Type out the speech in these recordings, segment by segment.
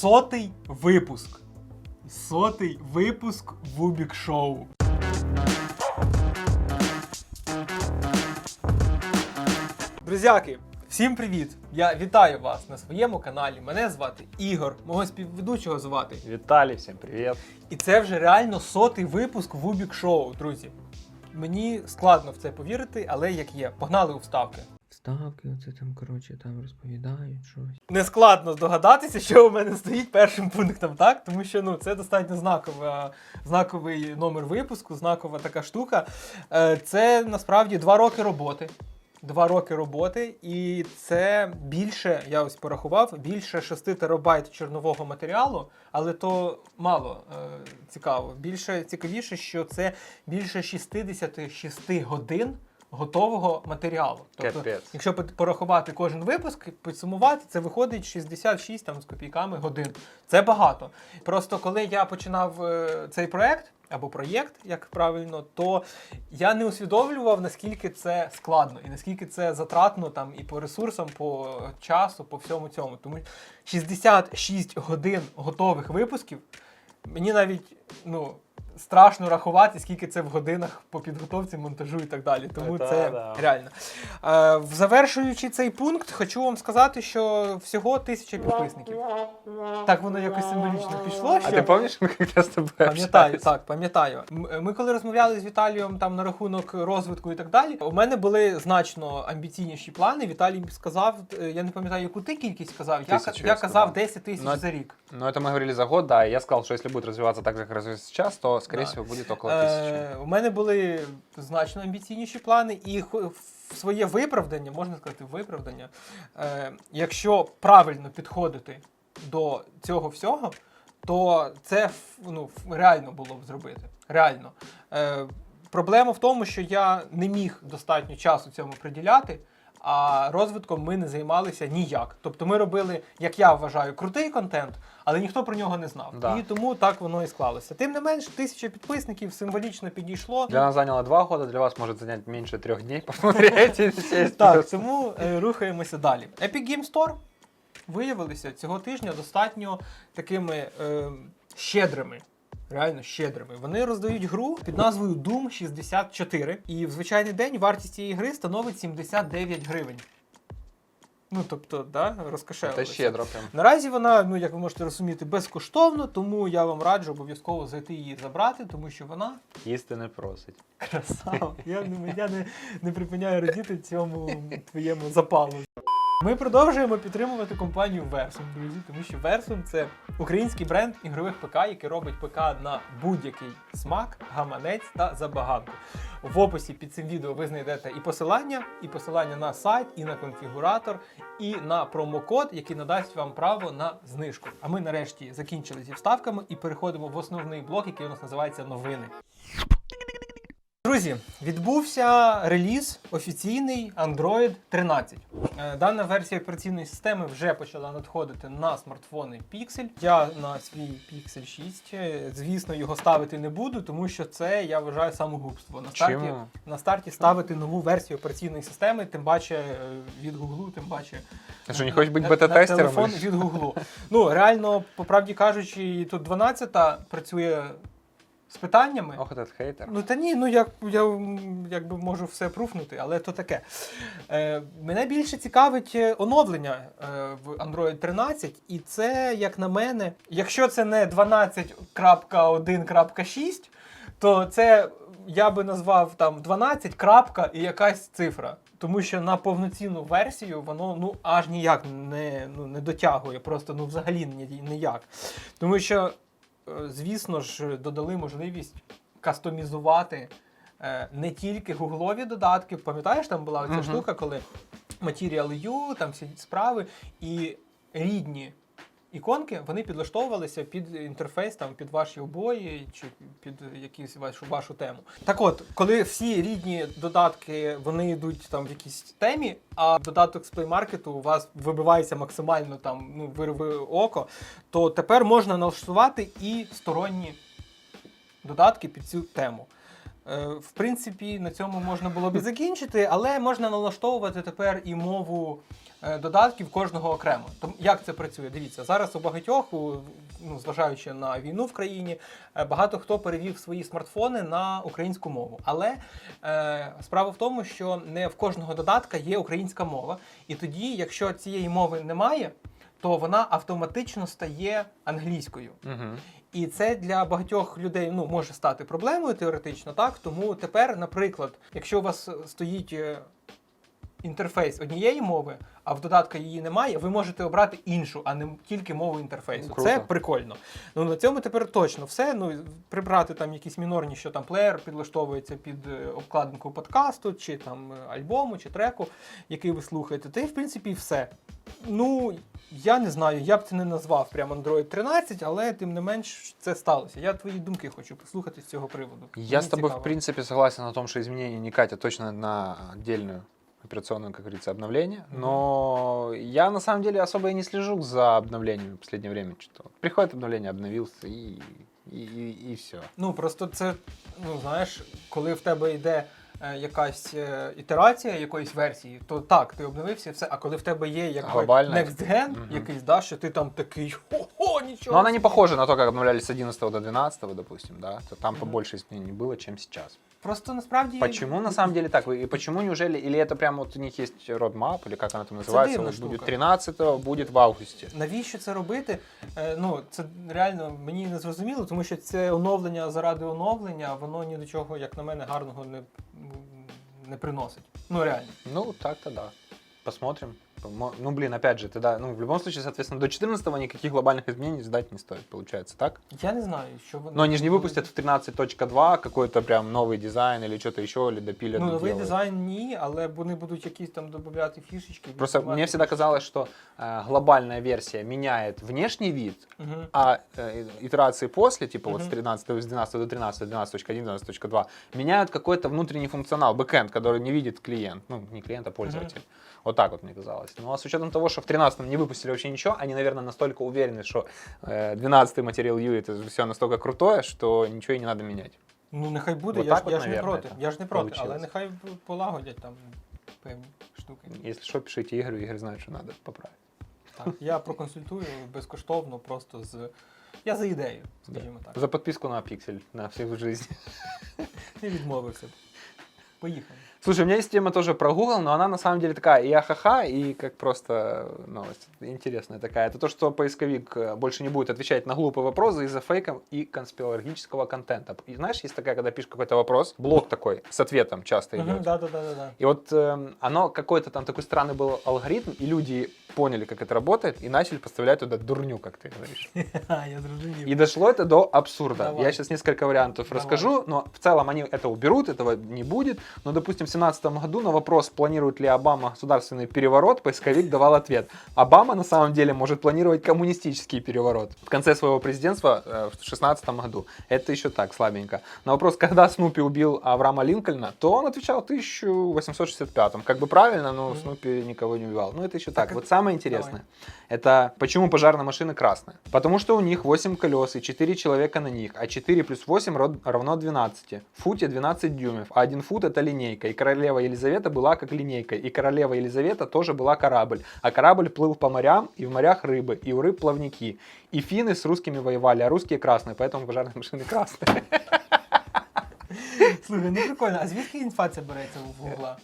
Сотий випуск. Сотий випуск Вубік Шоу. Друзяки, всім привіт! Я вітаю вас на своєму каналі. Мене звати Ігор, мого співведучого звати. Віталій, всім привіт. І це вже реально сотий випуск Вубік Шоу, друзі. Мені складно в це повірити, але як є. Погнали у вставки. Вставки, оце там, коротше, там розповідають щось. Не складно здогадатися, що у мене стоїть першим пунктом, так? Тому що ну, це достатньо знакова, знаковий номер випуску, знакова така штука. Е, Це насправді два роки роботи. Два роки роботи, і це більше, я ось порахував, більше 6 терабайт чорнового матеріалу, але то мало е, цікаво. Більше цікавіше, що це більше 66 годин готового матеріалу. Тобто, Капець. Якщо порахувати кожен випуск, підсумувати, це виходить 66 там з копійками годин. Це багато. Просто коли я починав е, цей проект. Або проєкт, як правильно, то я не усвідомлював, наскільки це складно і наскільки це затратно там і по ресурсам, по часу, по всьому цьому. Тому 66 годин готових випусків. Мені навіть ну, страшно рахувати, скільки це в годинах по підготовці, монтажу і так далі. Тому Та це да. реально. Е, завершуючи цей пункт, хочу вам сказати, що всього тисяча підписників. Так воно якось символічно пішло. А що... ти пам'ятаєш, ми як з тобою Пам'ятаю, так, пам'ятаю. Ми коли розмовляли з Віталієм там на рахунок розвитку і так далі, у мене були значно амбіційніші плани. Віталій сказав, е, я не пам'ятаю, яку ти кількість сказав. Я, Тисячу я я казав 10 тисяч Ну, за рік. Ну, это мы говорили за год, да, я сказал, что если будет развиваться так же, как развивается то, скорее Да. всего, будет около тысячи. Е, у мене були значно амбіційніші плани, і своє виправдання, можна сказати, виправдання. Е, якщо правильно підходити до цього всього, то це ну, реально було б зробити. Реально. Е, проблема в тому, що я не міг достатньо часу цьому приділяти. А розвитком ми не займалися ніяк. Тобто ми робили, як я вважаю, крутий контент, але ніхто про нього не знав. Да. І тому так воно і склалося. Тим не менш, тисяча підписників символічно підійшло. Для нас заняло два года, для вас занять меньше трех дней. Посмотрите, Так, тому е, рухаємося далі. Epic Game Store виявилися цього тижня достатньо такими е, щедрими. Реально щедрими. Вони роздають гру під назвою Doom 64. І в звичайний день вартість цієї гри становить 79 гривень. Ну, тобто, да, розкошелилися. щедро прям. Наразі вона, ну як ви можете розуміти, безкоштовно, тому я вам раджу обов'язково зайти її забрати, тому що вона Їсти не просить. Красава. Я, я не, не припиняю радіти цьому твоєму запалу. Ми продовжуємо підтримувати компанію Versum, друзі, тому що Versum – це український бренд ігрових ПК, який робить ПК на будь-який смак, гаманець та забаганку. В описі під цим відео ви знайдете і посилання, і посилання на сайт, і на конфігуратор, і на промокод, який надасть вам право на знижку. А ми нарешті закінчили зі вставками і переходимо в основний блок, який у нас називається новини. Друзі, відбувся реліз офіційний Android 13. Е, Дана версія операційної системи вже почала надходити на смартфони Pixel. Я на свій Pixel 6, е, звісно, його ставити не буду, тому що це я вважаю самогубство. На старті, Чому? на старті ставити нову версію операційної системи, тим паче е, від Google, тим паче Ты что, не хочешь быть на- бета-тестером? Телефон від Гуглу. Ну, реально, по правді кажучи, тут 12-та працює з питаннями. Ох, этот хейтер. Ну та ні, ну я, я якби можу все пруфнути, але то таке. Е, мене більше цікавить е, оновлення е, в Android 13, і це, як на мене, якщо це не 12.1.6, то це я би назвав там 12 крапка і якась цифра. Тому що на повноцінну версію воно ну аж ніяк не, ну, не дотягує, просто ну взагалі ні- ніяк. Тому що звісно ж, додали можливість кастомізувати е, не тільки гуглові додатки. Пам'ятаєш, там була ця Мгм. штука, коли Material.u, там всі справи, і рідні іконки вони підлаштовувалися під інтерфейс, там, під ваші обої чи під якусь вашу, вашу тему. Так от, коли всі рідні додатки вони йдуть там в якійсь темі, а додаток з Market у вас вибивається максимально там, ну, вирви око, то тепер можна налаштувати і сторонні додатки під цю тему. Е, В принципі, на цьому можна було б закінчити, але можна налаштовувати тепер і мову додатків кожного окремо. Тому як це працює? Дивіться, зараз у багатьох, у- ну, зважаючи на війну в країні, е, багато хто перевів свої смартфони на українську мову. Але е, справа в тому, що не в кожного додатка є українська мова. І тоді, якщо цієї мови немає, то вона автоматично стає англійською. Мгм. І це для багатьох людей ну, може стати проблемою теоретично, так? Тому тепер, наприклад, якщо у вас стоїть е, інтерфейс однієї мови, а в додатка її немає, ви можете обрати іншу, а не тільки мову інтерфейсу. Круто. це прикольно. Ну на цьому тепер точно все. Ну прибрати там якісь мінорні, що там плеєр підлаштовується під е, обкладинку подкасту, чи там е, альбому, чи треку, який ви слухаєте. Та й в принципі все. Ну, я не знаю, я б це не назвав прямо Android 13, але тим не менш це сталося. Я твої думки хочу послухати з цього приводу. Я Мені с тобой, цікаво. в принципе, согласен на том, что изменения не катят точно на отдельную операционную, как говорится, обновление. Но я на самом деле особо и не слежу за обновлениями в последнее время. Что приходит обновление, обновился и, и, и, и все. Ну просто це, ну знаєш, коли в тебе йде е, якась е, ітерація якоїсь версії, то так, ти обновився і все. А коли в тебе є якби Глобальна. next gen, Мгм. якийсь, да, що ти там такий хо-хо, нічого. Но она не собі». похожа на то, как обновлялись с 11 до 12, допустим, да? То там Мгм. побольше изменений было, чем сейчас. Просто насправді Почему на самом деле так? И почему неужели, или это прямо вот у них есть roadmap, или как она там называется, дивна вот штука. будет 13 будет в августе. Навіщо це робити? Е, ну, це реально мені не зрозуміло, тому що це оновлення заради оновлення, воно ні до чого, як на мене, гарного не, не приносить. Ну реально. Ну, так-то да. Посмотрим. Мо- Ну, блин, опять же, тогда, ну, в любом случае, соответственно, до 14 никаких глобальных изменений ждать не стоит, получается, так? Я не знаю, що вони. Но они же не выпустят в 13.2 какой-то прям новый дизайн или что-то еще, или допилят. Ну, новий доделают. дизайн ні, але вони будуть якісь там додати фішечки. Просто відкривати мне всегда фішечки. казалось, что э, глобальная версия меняет внешний вид, Мгм. а э, итерации после, типа вот с Мгм. 13, с 12 до 13, 12.1, 12.2, меняют какой-то внутренний функционал, бэкэнд, который не видит клиент. Ну, не клиент, а пользователь. Вот так вот мне казалось. Ну, а с учетом того, что в 13 не выпустили вообще ничего, они, наверное, настолько уверены, что э, 12 материал U это все настолько крутое, что ничего и не надо менять. Ну, нехай буде, Вот я, так ж, я от, ж не наверное, проти. это Я ж не проти, але получилось. нехай п- полагодять там певні штуки. Если что, пишите Игорю, Игорь знает, что надо поправить. Так, я проконсультую безкоштовно, просто з. Я за ідею, скажімо так. За подписку на Pixel на всех в жизни. Не відмовився. б. Поїхали. Слушай, у меня есть тема тоже про Google, но она на самом деле такая и ахаха, и как просто новость интересная такая. Это то, что поисковик э, больше не будет отвечать на глупые вопросы из-за фейков и конспирологического контента. И знаешь, есть такая, когда пишешь какой-то вопрос, блок такой с ответом часто идет. Да, да, да, да, да. И вот эм, оно какой-то там такой странный был алгоритм, и люди поняли, как это работает, и начали поставлять туда дурню, как ты говоришь. Зрозумів. И дошло это до абсурда. Я сейчас несколько вариантов расскажу, но в целом они это уберут, этого не будет. Но, допустим, 2017 году на вопрос, планирует ли Обама государственный переворот, поисковик давал ответ. Обама на самом деле может планировать коммунистический переворот. В конце своего президентства э, в 2016 году. Это еще так, слабенько. На вопрос, когда Снупи убил Авраама Линкольна, то он отвечал в 1865. Как бы правильно, но. Снупи никого не убивал. Ну, это еще Так, так. Вот самое давай. Это почему пожарная машина красная? Потому что у них 8 колес и 4 человека на них, а 4 плюс 8 ро- равно 12. В футе 12 дюймов, а 1 фут это линейка. И королева Елизавета была как линейка, и королева Елизавета тоже была корабль. А корабль плыл по морям, и в морях рыбы, и у рыб плавники. И финны с русскими воевали, а русские красные, поэтому пожарные машины красные. Слухай, ну прикольно. А звідки інфа ця береться в Гугла?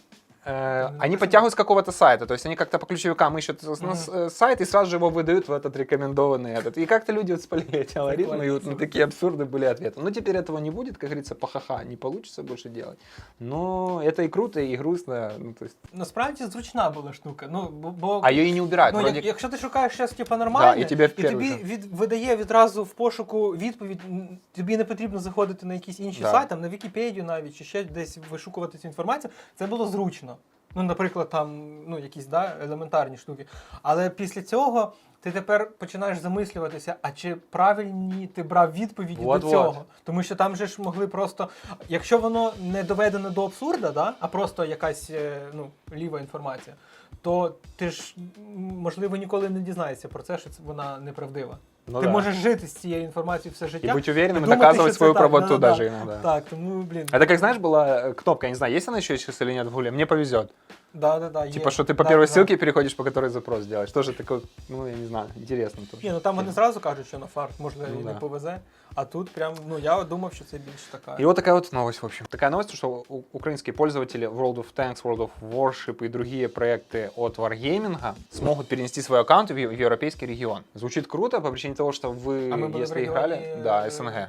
Э, Ну, Они просто- подтягивают с какого-то сайта, то есть они как-то по ключевикам ищут с- Мгм. с- э, сайт и сразу же его выдают в этот рекомендованный этот. И как-то люди вот спалили эти алгоритмы, и вот на Прикольно. такие абсурды были ответы. Но теперь этого не будет, как говорится, пахаха, не получится больше делать. Но это и круто, и грустно. Ну, то есть... Насправді зручна була штука. Ну, бо, бо А ее и не убирают. Ну, вроде... як, якщо ти шукаєш щось типу нормальне, Да, і тебе в і перший тобі же. від, видає відразу в пошуку відповідь, м, тобі не потрібно заходити на якісь інші Да. сайти, там, на Вікіпедію навіть, чи ще десь вишукувати цю інформацію, це було зручно. Ну, наприклад, там ну, якісь да, елементарні штуки. Але після цього ти тепер починаєш замислюватися, а чи правильні ти брав відповіді Вот-вот. до цього? Тому що там же ж могли просто, якщо воно не доведено до абсурда, да, а просто якась е, ну, ліва інформація, то ти ж можливо ніколи не дізнаєшся про це, що вона неправдива. Ну ти да. можеш жити з цією інформацією все И життя. быть уверенным, и думать, доказывать что свою это так, правоту да-да-да. даже иногда. Так, тому, блін. Это как, знаешь, была э, кнопка, я не знаю, есть она еще сейчас или нет в Гуле, мне повезет. Да, да, да, є. Типа, что ты по Да, первой да, да. ссылке переходишь, по которой запрос делаешь. Тоже такой, ну, я не знаю, интересно тоже. Ні, ну там вони зразу кажуть, що на фарт, може Ну і не да. повезе. А тут прям, ну я думав, що це більш така. И вот такая вот новость, в общем. Такая новость, что у- украинские пользователи World of Tanks, World of Warship и другие проекты от Wargaming смогут перенести свои аккаунты в, в европейский регион. Звучит круто по причине того, что вы, А мы были в если регионе, играли... Да, э, СНГ.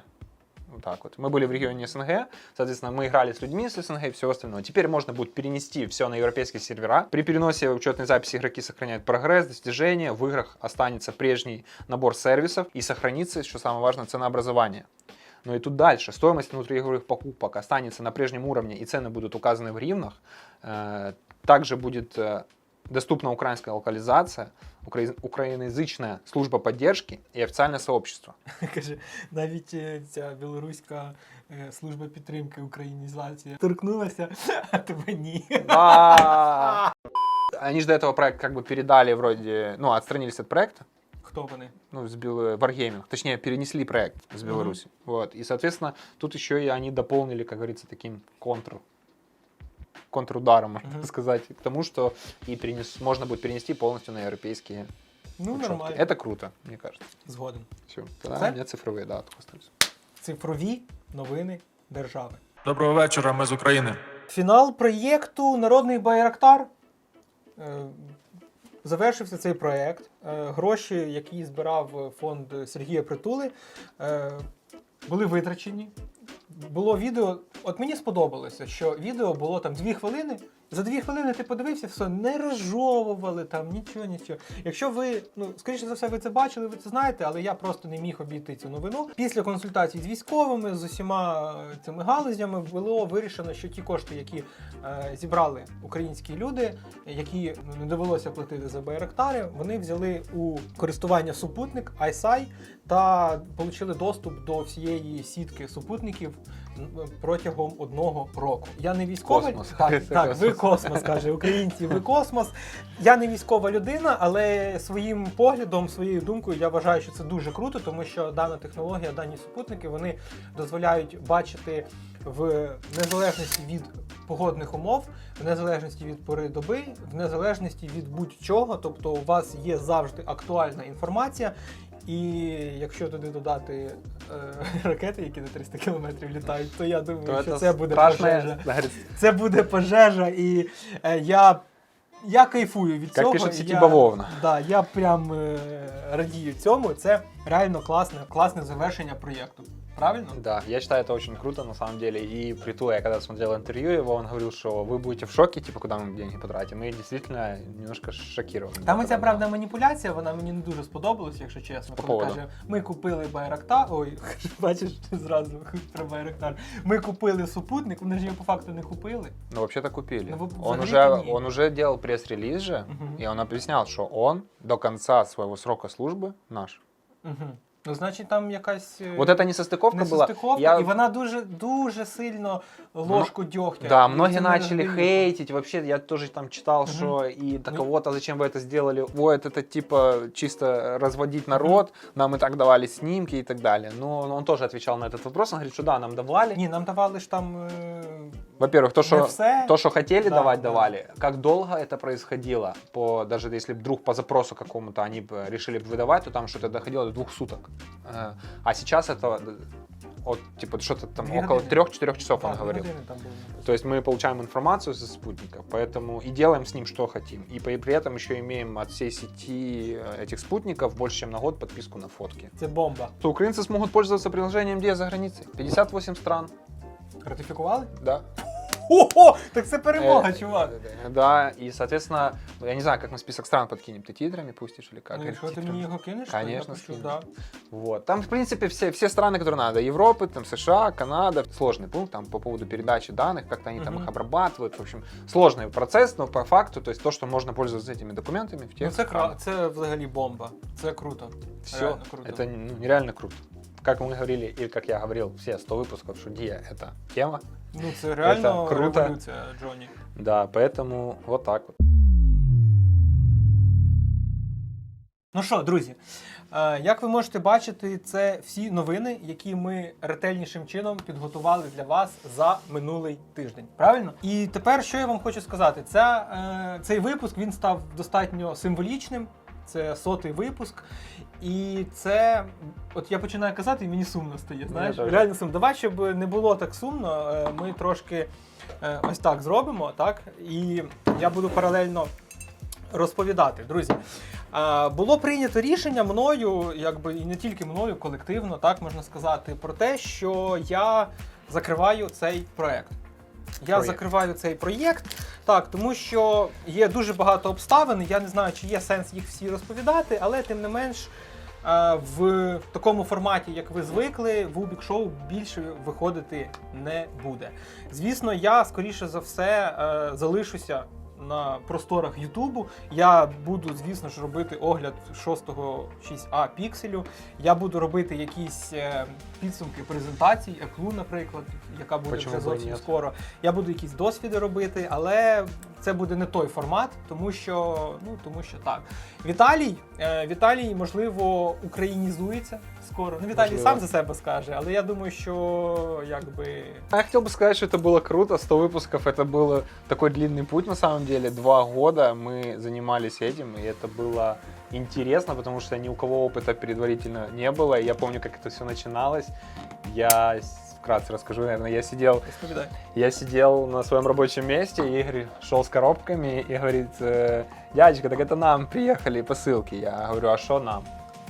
Вот так вот. Мы были в регионе СНГ, соответственно, мы играли с людьми с СНГ и все остальное. Теперь можно будет перенести все на европейские сервера. При переносе учетной записи игроки сохраняют прогресс, достижения. В играх останется прежний набор сервисов и сохранится, что самое важное, ценообразование. Но и тут дальше. Стоимость внутриигровых покупок останется на прежнем уровне, и цены будут указаны в гривнах. Э, Также будет э, доступна украинская локализация, укра- украиноязычная служба поддержки и официальное сообщество. Каже, навіть е, ця білоруська е, служба підтримки українізації торкнулася, а тебе ні. А, Они же до этого проект как бы передали вроде, ну, отстранились от проекта, Хто вони? ну, с Бел- Wargaming, точнее, перенесли проект с Мгм. Беларуси. Вот. И, соответственно, тут еще и они дополнили, как говорится, таким контр контрударом, можно Мгм. сказать, к тому, что и перенес, можно будет перенести полностью на европейские Ну, учетки. нормально. Это круто, мне кажется. Згоден. Все. Тогда Всё? у меня цифровые, да, только остались. Цифрові новини держави. Доброго вечора, ми з України. Фінал проєкту Народний Байрактар. Е, Завершився цей проєкт. Е, Гроші, які збирав фонд Сергія Притули, е, були витрачені. Було відео. От мені сподобалося, що відео було там дві хвилини. За дві хвилини ти подивився, все, не розжовували там, нічого, нічого. Якщо ви, ну, скоріше за все, ви це бачили, ви це знаєте, але я просто не міг обійти цю новину. Після консультацій з військовими, з усіма е, цими галузями було вирішено, що ті кошти, які е, зібрали українські люди, які ну, не довелося платити за байрактари, вони взяли у користування супутник ISI та отримали доступ до всієї сітки супутників протягом одного року. Я не військовий. Космос. Так, так, ви космос, каже українці, ви космос. Я не військова людина, але своїм поглядом, своєю думкою, я вважаю, що це дуже круто, тому що дана технологія, дані супутники, вони дозволяють бачити в незалежності від погодних умов, в незалежності від пори доби, в незалежності від будь-чого. Тобто у вас є завжди актуальна інформація. І якщо туди додати е, ракети, які на 300 кілометрів літають, то я думаю, То що це буде пожежа. Це буде пожежа, і е, я, я кайфую від цього. Як я, бавовна. Да, я прям е, радію цьому. Це реально класне, класне завершення проєкту Правильно? Да, я считаю это очень круто на самом деле. И Притула, я когда смотрел интервью его, он говорил, что вы будете в шоке, типа, куда мы деньги потратим. И действительно немножко шокированы. Там оця правда маніпуляція, вона мені не дуже сподобалась, якщо чесно. По Коли поводу? каже, ми купили Байрактар. Ой, бачиш зразу про Байрактар. Ми купили супутник, вони ж його по факту не купили. Ну, вообще-то купили. Ну, вы он, взагалі-то уже, ні. он уже делал пресс-релиз же, Мгм. и он объяснял, что он до конца своего срока службы наш. Угу. Ну, значить, там якась. е, Вот это не состыковка была. Несостиковка, Я- і вона дуже дуже сильно ложку дьогтя. Да, І многие це не начали роздають. хейтить. Вообще, я тоже там читал, Мгм. что и так Ну. вот, а зачем вы это сделали? Вот это типа чисто разводить народ, нам и так давали снимки и так далее. Но он тоже отвечал на этот вопрос. Он говорит, что да, нам давали. Ні, нам давали ж там. е, Во-первых, то, не что все. То, что хотели Да, давать, да. давали. Как долго это происходило, по, даже если вдруг по запросу какому-то они бы решили бы выдавать, то там что-то доходило до двух суток. Э, А сейчас это э, от, типа что-то там Две около годины. трех-четырех часов Да, он дві говорил. години там було. То есть мы получаем информацию со спутников, поэтому и делаем с ним что хотим. И при при этом еще имеем от всей сети э, этих спутников больше, чем на год подписку на фотки. Це бомба. То украинцы смогут пользоваться приложением Dia за границей. 58 стран, Ратифікували? да. Ого! Так це перемога, Э, чувак. Да, и, соответственно, я не знаю, как мы список стран подкинем. Ты титрами пустишь или как? Ну, Или якщо ти титрами? мені його кинеш, то я Конечно, пущу, скину. да. Вот. Там, в принципе, все, все страны, которые надо. Европы, там, США, Канада. Сложный пункт там по поводу передачи данных, как-то они там Мгм. их обрабатывают. В общем, сложный процесс, но по факту, то есть то, что можно пользоваться этими документами в Ну тех це кра... странах. це взагалі бомба. Це круто. Все, реально круто. это ну, нереально круто. Как мы говорили, и как я говорил, все 100 выпусков, что Dia — это тема. Ну це реально круто. революція, Джоні. Да, поэтому вот так вот. Ну що, друзі, е, як ви можете бачити, це всі новини, які ми ретельнішим чином підготували для вас за минулий тиждень. Правильно? І тепер що я вам хочу сказати? Ця, е, цей випуск він став достатньо символічним. Це сотий випуск, і це, от я починаю казати, і мені сумно стає. Знаєш, реально сумно. Давай, щоб не було так сумно, е, ми трошки е, ось так зробимо, так? І я буду паралельно розповідати. Друзі, було прийнято рішення мною, якби і не тільки мною, колективно, так можна сказати, про те, що я закриваю цей проект. Я Проєкт. закриваю цей проєкт, так, тому що є дуже багато обставин. Я не знаю, чи є сенс їх всі розповідати, але тим не менш. е, В такому форматі, як ви звикли, в Убік Шоу більше виходити не буде. Звісно, я скоріше за все е, залишуся на просторах Ютубу. Я буду, звісно ж, робити огляд 6-го 6А пікселю. Я буду робити якісь е, підсумки презентацій, еклу, наприклад, яка буде Почему вже зовсім скоро. Я буду якісь досвіди робити, але це буде не той формат, тому що ну тому що так. Віталій, е, Віталій, можливо, українізується скоро. Ну, Віталій Можливо. сам за себе скаже, але я думаю, що якби Я хотел бы сказать, что это было круто. 100 выпусков это был такой длинный путь на самом деле. Два года мы занимались этим, и это было интересно, потому что ни у кого опыта предварительно не было. И Я помню, как это все начиналось. Я с- вкратце расскажу, наверное, я сидел розповідай. Я сидел на своем рабочем месте, Игорь шел с коробками и говорит, э, дядечка, так это нам приехали посылки. Я говорю, а что нам?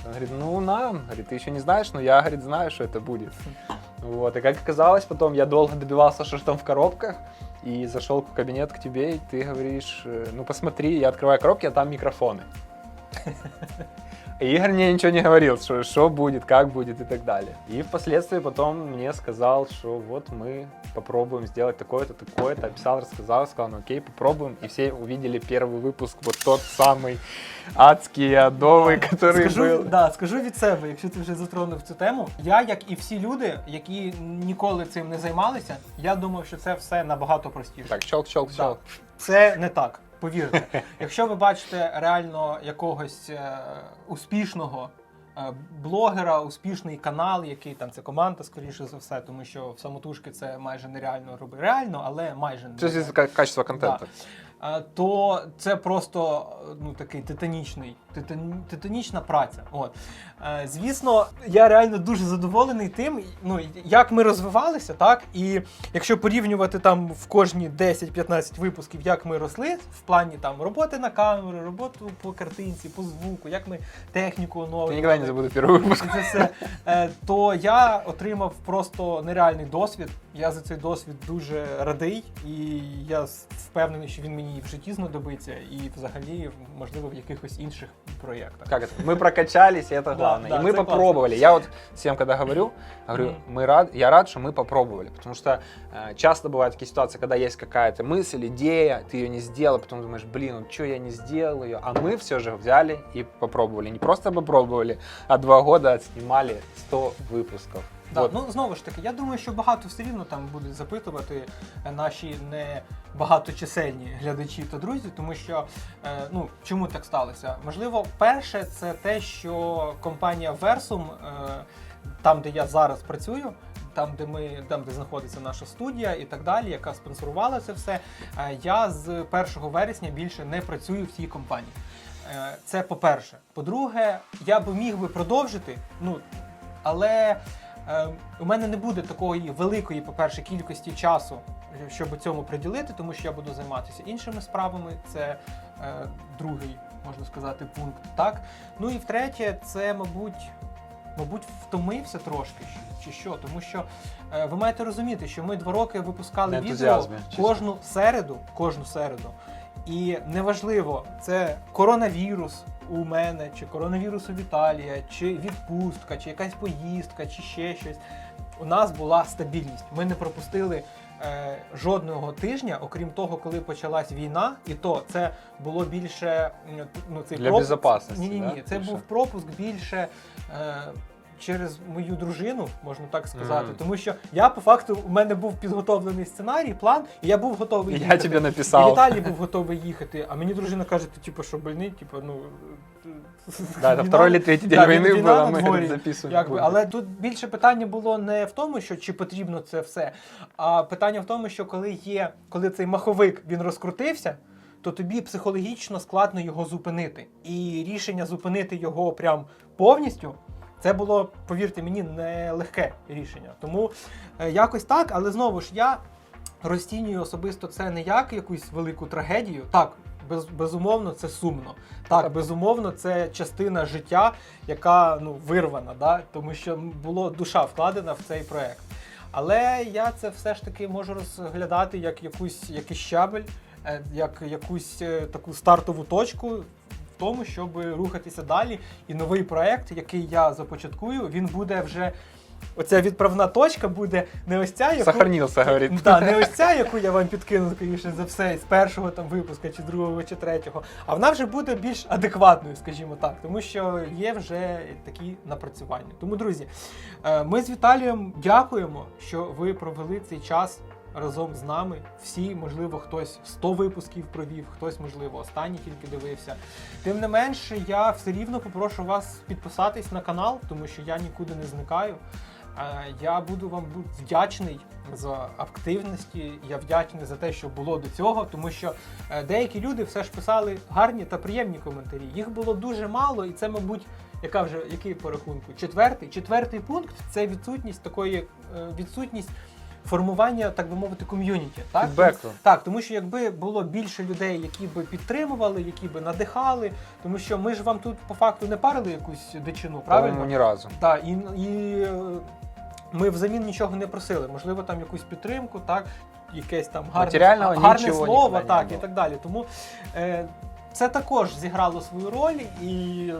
Он говорит, ну нам. Говорит, ты еще не знаешь, но я, говорит, знаю, что это будет. Вот, и как оказалось, потом я долго добивался, что там в коробках, и зашел в кабинет к тебе, и ты говоришь, э, ну посмотри, я открываю коробки, а там микрофоны. И Игорь мне ничего не говорил, что, что будет, как будет и так далее. И впоследствии потом мне сказал, что вот мы попробуем сделать такое-то, такое-то. Описал, рассказал, сказал, ну окей, попробуем. И все увидели первый выпуск, вот тот самый адский, адовый, который скажу, был. Да, скажу від себе, якщо ти вже затронув цю тему. Я, як і всі люди, які ніколи цим не займалися, я думав, що це все набагато простіше. Так, щелк, щелк, Да. щелк. Це не так. Повірте, якщо ви бачите реально якогось е, успішного е, блогера, успішний канал, який там це команда, скоріше за все, тому що в самотужки це майже нереально робити. Реально, але майже не нереально. здесь качество контенту. Е, то це просто е, ну такий титанічний, титан, титанічна праця. От Е, звісно, я реально дуже задоволений тим, ну як ми розвивалися, так і якщо порівнювати там в кожні 10-15 випусків, як ми росли в плані там роботи на камеру, роботу по картинці, по звуку, як ми техніку Я оновлювали. никогда не забуду первый выпуск. І це все, е, то я отримав просто нереальний досвід. Я за цей досвід дуже радий, і я впевнений, що він мені і в житті знадобиться, і взагалі, можливо, в якихось інших проєктах. Как это? Мы прокачались, и это Да, главное. да, и мы это классно. попробовали. Я вот всем, когда говорю, говорю, Мгм. мы рад, я рад, что мы попробовали. Потому что э, часто бывают такие ситуации, когда есть какая-то мысль, идея, ты ее не сделал, потом думаешь, блин, ну что я не сделал ее? А мы все же взяли и попробовали. Не просто попробовали, а два года отснимали 100 выпусков. Да, ну знову ж таки, я думаю, що багато все рівно там будуть запитувати е, наші не багаточисельні глядачі та друзі, тому що е, ну чому так сталося? Можливо, перше, це те, що компанія Versum, е, там, де я зараз працюю. Там, де ми там, де знаходиться наша студія і так далі, яка спонсорувала це все. е, Я з 1 вересня більше не працюю в цій компанії. Е, Це по-перше. По-друге, я би міг би продовжити, ну але у мене не буде такої великої, по-перше, кількості часу, щоб цьому приділити, тому що я буду займатися іншими справами. Це е, другий, можна сказати, пункт. Так. Ну і втретє, це, мабуть, мабуть, втомився трошки, чи- чи що, тому що е, ви маєте розуміти, що ми два роки випускали відео кожну середу, кожну середу. І неважливо, це коронавірус у мене, чи коронавірус в Італії, чи відпустка, чи якась поїздка, чи ще щось. У нас була стабільність. Ми не пропустили е, жодного тижня, окрім того, коли почалась війна, і то це було більше ну, цей Для пропуск- безпечності, Ні, ні, ні, да, це більше? був пропуск більше. Е, через мою дружину, можна так сказати. Мгм. Тому що я по факту у мене був підготовлений сценарій, план, і я був готовий Я їхати. тебе І написал. Віталій був готовий їхати, а мені дружина каже, ти типу, що больний, типу, ну. Да, это війна- второй или третий день Да, войны війна было, на мы дворі. записываем. Якби, але тут більше питання було не в тому, що чи потрібно це все, а питання в тому, що коли є, коли цей маховик він розкрутився, то тобі психологічно складно його зупинити. І рішення зупинити його прям повністю. це було, повірте мені, нелегке рішення. Тому е, якось так, але знову ж я розцінюю особисто це не як якусь велику трагедію. Так, без, безумовно, це сумно. Так, безумовно, це частина життя, яка ну, вирвана, да? тому що було душа вкладена в цей проект. Але я це все ж таки можу розглядати як якусь, якийсь щабель, е, як якусь е, таку стартову точку тому, щоб рухатися далі. І новий проект, який я започаткую, він буде вже. Оця відправна точка буде не ось ця, яку, Сохранился, говорит. Да, не ось ця, яку я вам підкину, скоріше за все, з першого там випуска, чи другого, чи третього. А вона вже буде більш адекватною, скажімо так, тому що є вже такі напрацювання. Тому, друзі, е, ми з Віталієм дякуємо, що ви провели цей час. Разом з нами всі, можливо, хтось 100 випусків провів, хтось, можливо, останній тільки дивився. Тим не менше, я все рівно попрошу вас підписатись на канал, тому що я нікуди не зникаю. Е, Я буду вам вдячний за активності. Я вдячний за те, що було до цього, тому що е, деякі люди все ж писали гарні та приємні коментарі. Їх було дуже мало, і це, мабуть, яка вже який по рахунку? Четвертий. Четвертий пункт це відсутність такої е, відсутність. Формування, так би мовити, ком'юніті. Так? Фідбеку. так, тому що якби було більше людей, які би підтримували, які би надихали, тому що ми ж вам тут по факту не парили якусь дичину, правильно? По-моему, разу. Так, і, і е, ми взамін нічого не просили. Можливо, там якусь підтримку, так, якесь там гарне, гарне слово, так, і так далі. Тому е, це також зіграло свою роль і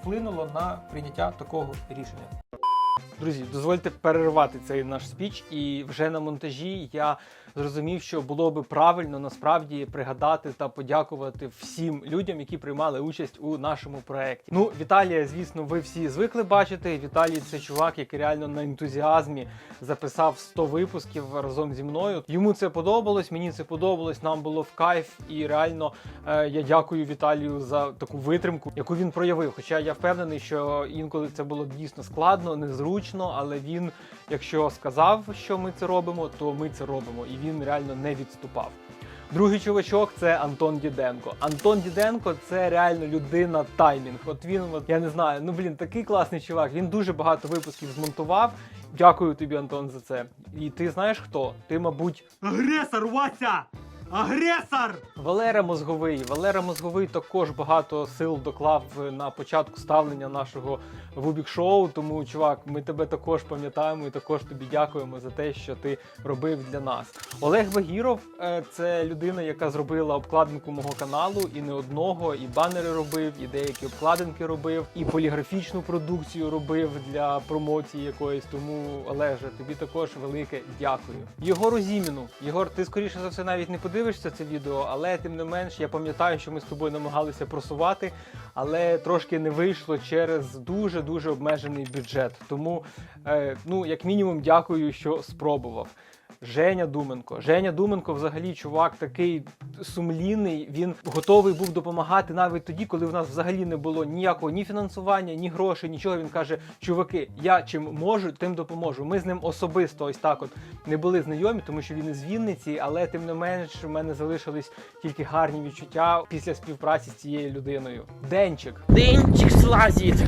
вплинуло на прийняття такого рішення. Друзі, дозвольте перервати цей наш спіч, і вже на монтажі я зрозумів, що було би правильно насправді пригадати та подякувати всім людям, які приймали участь у нашому проєкті. Ну, Віталія, звісно, ви всі звикли бачити. Віталій це чувак, який реально на ентузіазмі записав 100 випусків разом зі мною. Йому це подобалось, мені це подобалось. Нам було в кайф, і реально е, я дякую Віталію за таку витримку, яку він проявив. Хоча я впевнений, що інколи це було дійсно складно, незручно, але він, якщо сказав, що ми це робимо, то ми це робимо, і він реально не відступав. Другий чувачок це Антон Діденко. Антон Діденко це реально людина таймінг. От він, от, я не знаю, ну блін, такий класний чувак. Він дуже багато випусків змонтував. Дякую тобі, Антон, за це. І ти знаєш хто? Ти, мабуть, Агресор, Вася! Агресор! Валера Мозговий. Валера Мозговий також багато сил доклав на початку ставлення нашого Вубік шоу. Тому, чувак, ми тебе також пам'ятаємо і також тобі дякуємо за те, що ти робив для нас. Олег Багіров е, це людина, яка зробила обкладинку мого каналу, і не одного, і банери робив, і деякі обкладинки робив, і поліграфічну продукцію робив для промоції якоїсь. Тому, Олеже, тобі також велике дякую. Єгору Зіміну. Єгор, ти скоріше за все навіть не подивишся це відео, але тим не менш я пам'ятаю, що ми з тобою намагалися просувати, але трошки не вийшло через дуже дуже обмежений бюджет. Тому, е, ну як мінімум, дякую, що спробував. Женя Думенко. Женя Думенко, взагалі, чувак такий сумлінний. Він готовий був допомагати навіть тоді, коли в нас взагалі не було ніякого ні фінансування, ні грошей, нічого. Він каже: чуваки, я чим можу, тим допоможу. Ми з ним особисто ось так от не були знайомі, тому що він із Вінниці, але тим не менш в мене залишились тільки гарні відчуття після співпраці з цією людиною. Денчик. Денчик слазить.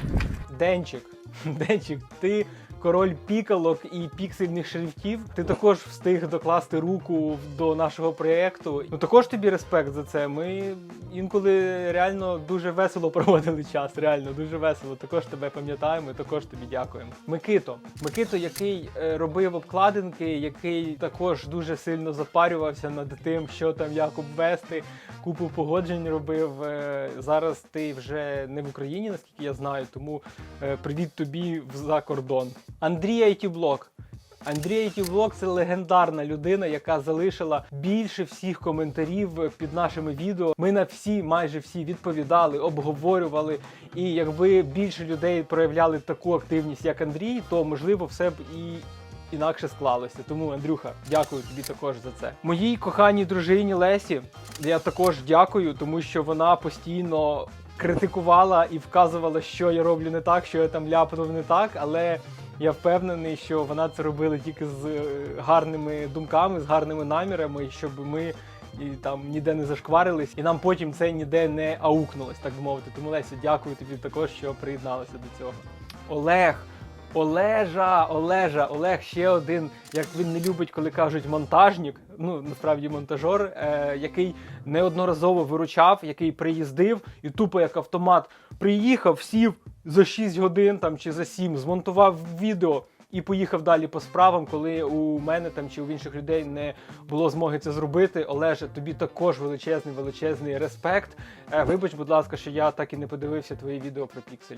Денчик, Денчик, ти король пікалок і піксельних шрифтів. Ти також встиг докласти руку до нашого проєкту. Ну також тобі респект за це. Ми інколи реально дуже весело проводили час. Реально дуже весело. Також тебе пам'ятаємо, і також тобі дякуємо. Микито, Микито, який е, робив обкладинки, який також дуже сильно запарювався над тим, що там як обвести. Купу погоджень робив. Е, Зараз ти вже не в Україні, наскільки я знаю, тому е, привіт тобі за кордон. Андрій IT-блог. Андрій Тівлог це легендарна людина, яка залишила більше всіх коментарів під нашими відео. Ми на всі, майже всі відповідали, обговорювали. І якби більше людей проявляли таку активність, як Андрій, то можливо все б і інакше склалося. Тому, Андрюха, дякую тобі також за це. Моїй коханій дружині Лесі я також дякую, тому що вона постійно критикувала і вказувала, що я роблю не так, що я там ляпнув не так, але. Я впевнений, що вона це робила тільки з е, гарними думками, з гарними намірами, щоб ми і там ніде не зашкварились, і нам потім це ніде не аукнулось, так би мовити. Тому Леся, дякую тобі також, що приєдналася до цього. Олег, Олежа, Олежа, Олег ще один, як він не любить, коли кажуть монтажник, ну насправді монтажор, е, який неодноразово виручав, який приїздив і тупо як автомат приїхав, сів за 6 годин там чи за 7, змонтував відео. І поїхав далі по справам, коли у мене там чи у інших людей не було змоги це зробити. Олеже, тобі також величезний, величезний респект. Е, вибач, будь ласка, що я так і не подивився твої відео про піксель.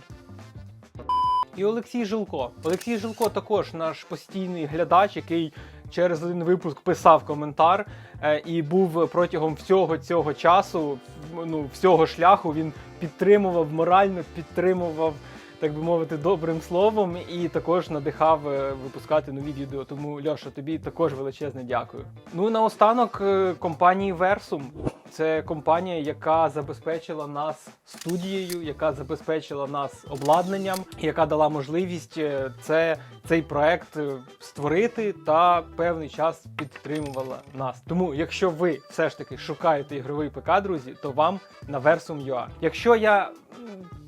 І Олексій Жилко. Олексій Жилко також наш постійний глядач, який через один випуск писав коментар е, і був протягом всього цього часу, ну всього шляху. Він підтримував морально, підтримував. Так би мовити, добрим словом, і також надихав е, випускати нові відео. Тому Льоша, тобі також величезне дякую. Ну наостанок е, компанії Versum. Це компанія, яка забезпечила нас студією, яка забезпечила нас обладнанням, яка дала можливість е, це, цей проект створити та певний час підтримувала нас. Тому, якщо ви все ж таки шукаєте ігровий ПК, друзі, то вам на Versum.ua. Якщо я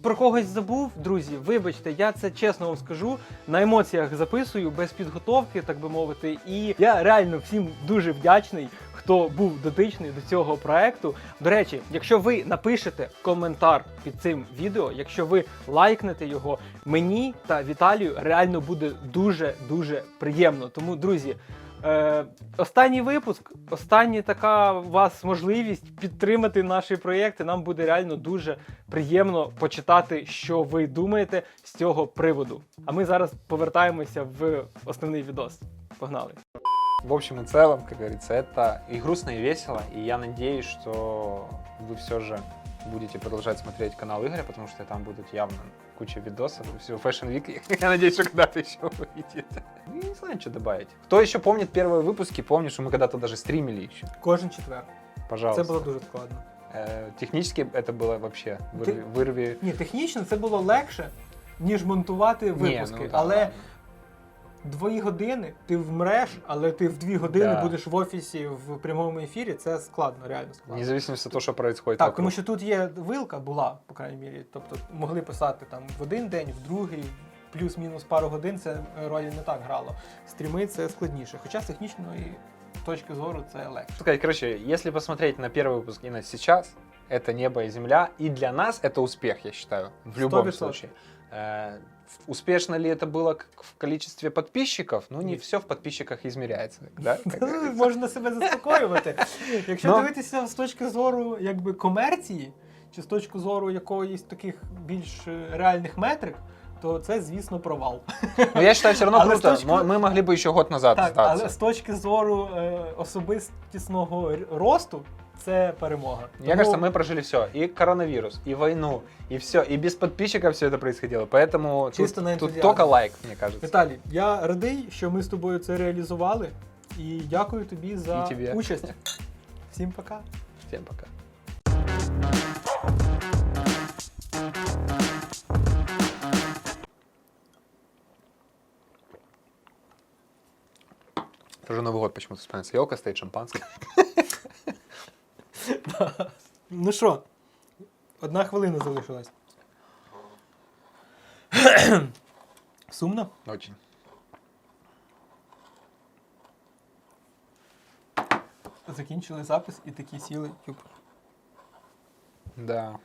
про когось забув, друзі, вибачте, я це чесно вам скажу. На емоціях записую без підготовки, так би мовити. І я реально всім дуже вдячний, хто був дотичний до цього проекту. До речі, якщо ви напишете коментар під цим відео, якщо ви лайкнете його, мені та Віталію реально буде дуже дуже приємно. Тому, друзі. Е, останній випуск, остання така у вас можливість підтримати наші проєкти. Нам буде реально дуже приємно почитати, що ви думаєте з цього приводу. А ми зараз повертаємося в основний відос. Погнали! В общем и целом, как говорится, это и грустно, и весело. И я надеюсь, что вы все же будете продолжать смотреть канал Игоря, потому что там будут явно куча видосов. и Все, Fashion Week, я надеюсь, что когда-то еще выйдет. Ну, я не знаю, что добавить. Кто еще помнит первые выпуски, помню, что мы когда-то даже стримили еще. Кожен четвер. Пожалуйста. Це було дуже складно. Э, Технически это было вообще вырви. Ты- вырви. Ні, технічно це було легше, ніж монтувати Не, випуски. ну да, але ладно. дві години ти вмреш, але ти в дві години Да. будеш в офісі в прямому ефірі. Це складно, реально складно. Вне зависимости от того, что происходит Так, вокруг. тому що тут є вилка, була, по крайній мірі. Тобто могли писати там в один день, в другий, плюс-мінус пару годин це ролі не так грало. Стріми це складніше. Хоча з технічної точки зору це легше. сказать, короче, если посмотреть на первый выпуск и на сейчас, это небо и земля, и для нас это успех, я считаю, в любом 100%. случае. Э, успешно ли это было к- в количестве подписчиков? Ну, не Нет. все в подписчиках измеряется, да? как Ну, говорится. Можна себе заспокоювати. Якщо Ну. дивитися з точки зору якби комерції, чи з точки зору якоїсь таких більш е, реальних метрик, то це, звісно, провал. Но я считаю, все равно Але круто. с точки- Мо- Мы могли бы еще год назад Так, сдаться. але з точки зору е, особистісного р- росту, це перемога. Мне Тому- кажется, мы прожили все. И коронавирус, и войну, и все. И без подписчиков все это происходило. Поэтому Чисто тут, на тут энтузиазме. только лайк, мне кажется. Віталій, я радий, що ми з тобою це реалізували. І дякую тобі за І тобі. участь. Всім пока. Всем пока. Это уже Новый год почему-то вспоминается. Елка стоит, шампанское. Ну що, одна хвилина залишилась. Сумно? Очень. Закінчили запис і такі сіли. Юп. Да.